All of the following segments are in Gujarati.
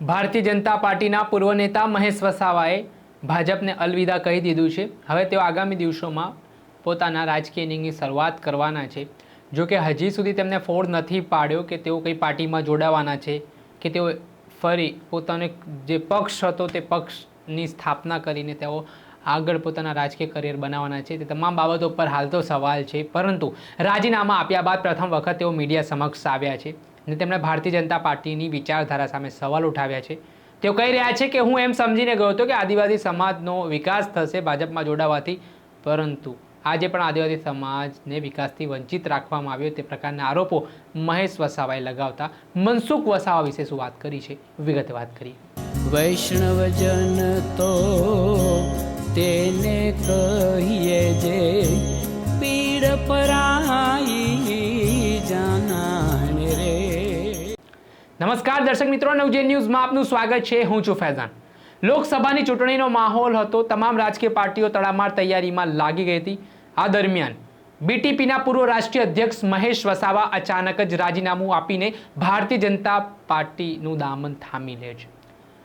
ભારતીય જનતા પાર્ટીના પૂર્વ નેતા મહેશ વસાવાએ ભાજપને અલવિદા કહી દીધું છે. હવે તેઓ આગામી દિવસોમાં પોતાના રાજકીય ઇનિંગની શરૂઆત કરવાના છે. જો કે હજી સુધી તેમને ફોડ નથી પાડ્યો કે તેઓ કઈ પાર્ટીમાં જોડાવાના છે કે તેઓ ફરી પોતાનો જે પક્ષ હતો તે પક્ષની સ્થાપના કરીને તેઓ આગળ પોતાના રાજકીય કરિયર બનાવવાના છે. તે તમામ બાબતો પર હાલ તો સવાલ છે. પરંતુ રાજીનામા આપ્યા બાદ પ્રથમ વખત તેઓ મીડિયા સમક્ષ આવ્યા છે. અને તેમણે ભારતીય જનતા પાર્ટીની વિચારધારા સામે સવાલ ઉઠાવ્યા છે. તેઓ કહી રહ્યા છે કે હું એમ સમજીને ગયો હતો કે આદિવાસી સમાજનો વિકાસ થશે ભાજપમાં જોડાવાથી, પરંતુ આજે પણ આદિવાસી સમાજને વિકાસથી વંચિત રાખવામાં આવ્યો તે પ્રકારના આરોપો મહેશ વસાવાએ લગાવતા, મનસુખ વસાવા વિશે શું વાત કરી છે? વિગતે વાત કરી વૈષ્ણવજન તો તેને કહીએ જે પીડ પરાઈ નમસ્કાર દર્શક મિત્રો, નવજે ન્યૂઝમાં આપનું સ્વાગત છે. હું છું ફૈઝાન. લોકસભાની ચૂંટણીનો માહોલ હતો. તમામ રાજકીય પાર્ટીઓ તડામાર તૈયારીમાં લાગી ગઈ હતી. આ દરમિયાન બીટીપીના પૂર્વ રાષ્ટ્રીય અધ્યક્ષ મહેશ વસાવા અચાનક જ રાજીનામું આપીને ભારતીય જનતા પાર્ટીનું દામન થામી લે છે.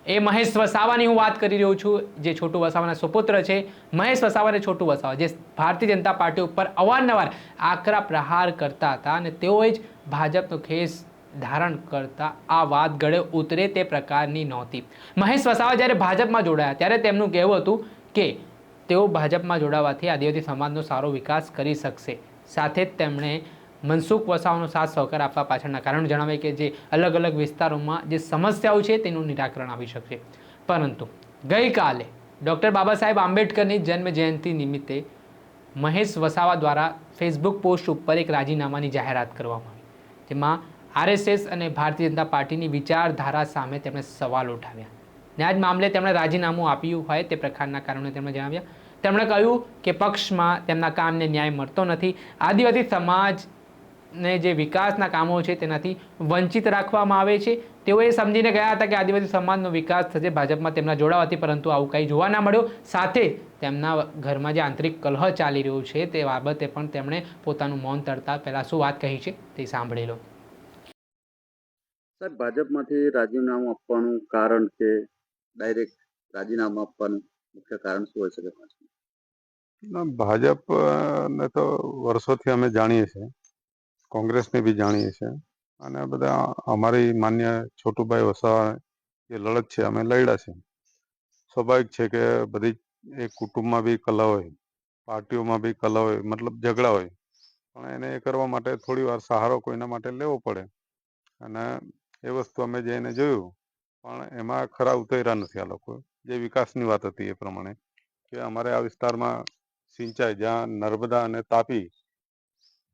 એ મહેશ વસાવાની હું વાત કરી રહ્યો છું, જે છોટુ વસાવાના સુપુત્ર છે. મહેશ વસાવા અને છોટુ વસાવા, જે ભારતીય જનતા પાર્ટી ઉપર અવારનવાર આકરા પ્રહાર કરતા હતા અને તેઓએ જ ભાજપનો ખેસ ધારણ કરતા આ વાત ગળે ઉતરે તે પ્રકારની નહોતી. મહેશ વસાવા જ્યારે ભાજપમાં જોડાયા, ત્યારે તેમનું કહેવું હતું કે તેઓ ભાજપમાં જોડાવાથી આદિવાસી સમાજનો સારો વિકાસ કરી શકશે. સાથે જ તેમણે મનસુખ વસાવાનો સાથ સહકાર આપવા પાછળના કારણ જણાવે કે જે અલગ અલગ વિસ્તારોમાં જે સમસ્યાઓ છે તેનું નિરાકરણ આવી શકશે. પરંતુ ગઈકાલે ડૉક્ટર બાબા સાહેબ આંબેડકરની જન્મ જયંતિ નિમિત્તે મહેશ વસાવા દ્વારા ફેસબુક પોસ્ટ ઉપર એક રાજીનામાની જાહેરાત કરવામાં આવી. જેમાં આરએસએસ અને ભારતીય જનતા પાર્ટીની વિચારધારા સામે તેમણે સવાલ ઉઠાવ્યા. ને આ જ મામલે તેમણે રાજીનામું આપ્યું હોય તે પ્રકારના કારણે તેમણે જણાવ્યા. તેમણે કહ્યું કે પક્ષમાં તેમના કામને ન્યાય મળતો નથી. આદિવાસી સમાજને જે વિકાસના કામો છે તેનાથી વંચિત રાખવામાં આવે છે. તેઓ એ સમજીને ગયા હતા કે આદિવાસી સમાજનો વિકાસ થશે, ભાજપમાં તેમના જોડાવાથી પરંતુ આવું કંઈ જોવા ના મળ્યું. સાથે તેમના ઘરમાં જે આંતરિક કલહ ચાલી રહ્યો છે તે બાબતે પણ તેમણે પોતાનું મૌન તરતા પહેલાં શું વાત કહી છે તે સાંભળી લો સાહેબ, ભાજપમાંથી રાજીનામું આપવાનું કારણ કે ડાયરેક્ટ રાજીનામું આપવાનું મુખ્ય કારણ શું હોઈ શકે ભાજપ ને તો વર્ષોથી અમે જાણીએ છીએ. કોંગ્રેસને બી જાણીએ છીએ. અને બધા અમારી માન્ય છોટુભાઈ વસાવા જે લડત છે, અમે લડ્યા છે સ્વાભાવિક છે કે બધી એ કુટુંબમાં બી કલા હોય, પાર્ટીઓમાં બી કલા હોય, મતલબ ઝઘડા હોય. પણ એને એ કરવા માટે થોડી વાર સહારો કોઈના માટે લેવો પડે. અને એ વસ્તુ અમે જઈને જોયું. પણ એમાં ખરા ઉતર્યા નથી આ લોકો. જે વિકાસની વાત હતી એ પ્રમાણે કે અમારે આ વિસ્તારમાં સિંચાઈ જ્યાં નર્મદા અને તાપી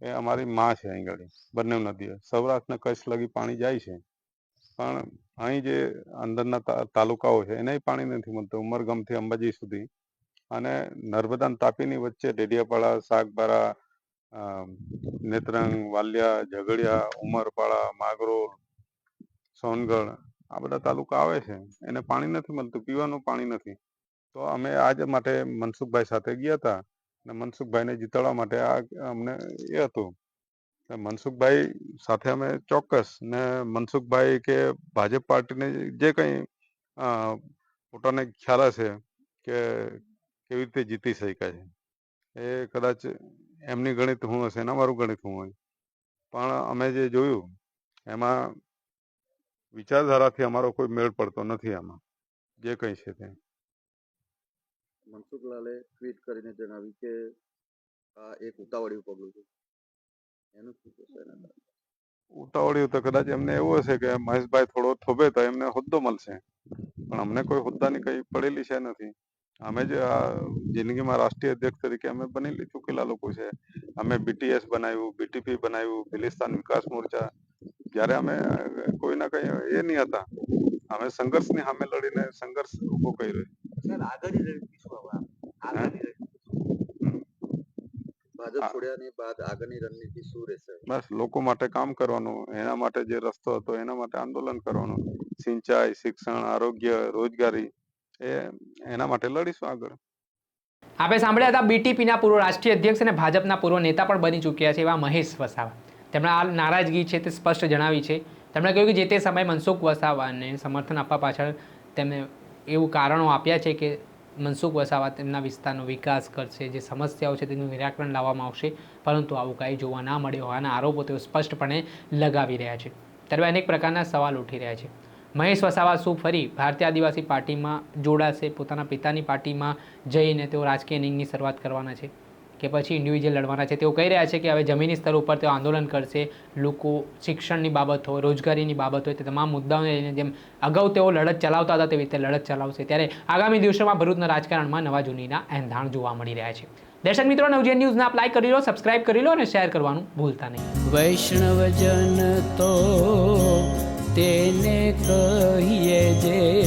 એ અમારી માં છે અહીં આગળ. બંને નદીઓ. સૌરાષ્ટ્ર ને કચ્છ લગી પાણી જાય છે. પણ અહીં જે અંદરના તાલુકાઓ છે, એને પાણી નથી મળતું. ઉમરગામથી અંબાજી સુધી. અને નર્મદા અને તાપીની વચ્ચે ડેડિયાપાડા શાકબારા નેત્રંગ, વાલિયા, ઝઘડિયા, ઉમરપાડા, માગરોળ સોનગઢ, આ બધા તાલુકા આવે છે. એને પાણી નથી મળતું, પીવાનું પાણી નથી. તો અમે આજ માટે મનસુખભાઈ સાથે ગયા હતા અને મનસુખભાઈને જીતાડવા માટે આ અમને એ હતું. મનસુખભાઈ સાથે અમે ચોક્કસ ને મનસુખભાઈ કે ભાજપ પાર્ટીને જે કંઈ પોતાને ખ્યાલ હશે કે કેવી રીતે જીતી શકાય છે. એ કદાચ એમની ગણિત હું હશે ને અમારું ગણિત હું હોય. પણ અમે જે જોયું, એમાં વિચારધારાથી અમારો કોઈ મેળ પડતો નથી આમાં. જે કંઈ છે તે. મનસુખલાલે ટ્વીટ કરીને જણાવ્યું કે આ એક ઉતાવળિયું પગલું છે. એનું શું કહેશો ઉતાવળિયું તો કદાચ એમને એવું હશે કે મહેશભાઈ થોડો થોભે તો એમને હોદ્દો મળશે. પણ અમને કોઈ હોદ્દાની કઈ પડેલી છે નથી. અમે જે આ જિંદગીમાં રાષ્ટ્રીય અધ્યક્ષ તરીકે અમે બની ચૂકેલા લોકો છે. અમે બીટીએસ બનાવ્યું બીટીપી બનાવ્યું બિલિસ્તાન વિકાસ મોરચા જ્યારે અમે કોઈના કઈ એ નહીં હતા. અમે સંઘર્ષની સામે લડીને સંઘર્ષ ઊભો કર્યો. બસ લોકો માટે કામ કરવાનું એના માટે જે રસ્તો હતો એના માટે આંદોલન કરવાનું. સિંચાઈ શિક્ષણ આરોગ્ય રોજગારી એ એના માટે લડીશું આગળ. આપણે સાંભળ્યા હતા બીટીપીના પૂર્વ રાષ્ટ્રીય અધ્યક્ષ અને ભાજપના પૂર્વ નેતા પણ બની ચૂક્યા છે એવા મહેશ વસાવા. તેમણે આ નારાજગી છે તે સ્પષ્ટ જણાવી છે. તેમણે કહ્યું કે જે તે સમયે મનસુખ વસાવાને સમર્થન આપવા પાછળ તેમણે એવું કારણો આપ્યા છે કે મનસુખ વસાવા તેમના વિસ્તારનો વિકાસ કરશે, જે સમસ્યાઓ છે તેનું નિરાકરણ લાવવામાં આવશે, પરંતુ આવું કાંઈ જોવા ના મળ્યો હોવાના આરોપો તેઓ સ્પષ્ટપણે લગાવી રહ્યા છે. ત્યારે અનેક પ્રકારના સવાલ ઉઠી રહ્યા છે. મહેશ વસાવા શું ફરી ભારતીય આદિવાસી પાર્ટીમાં જોડાશે? પોતાના પિતાની પાર્ટીમાં જઈને તેઓ રાજકીય ઇનિંગની શરૂઆત કરવાના છે. કે પછી ઇન્ડિવિજ્યુઅલ લડવાના છે. તેઓ કહી રહ્યા છે કે હવે જમીની સ્તર ઉપર તેઓ આંદોલન કરશે. લોકો શિક્ષણની બાબત હોય, રોજગારીની બાબત હોય, તે તમામ મુદ્દાઓને લઈને જેમ અગાઉ તેઓ લડત ચલાવતા હતા, તેવી રીતે લડત ચલાવશે. ત્યારે આગામી દિવસોમાં ભરૂચના રાજકારણમાં નવા જૂનીના એંધાણ જોવા મળી રહ્યા છે. દર્શક મિત્રો નવજીએન ન્યૂઝને આપ લાઈક કરી લો, સબસ્ક્રાઇબ કરી લો અને શેર કરવાનું ભૂલતા નહીં. વૈષ્ણવજન તો તેને કહીએ જે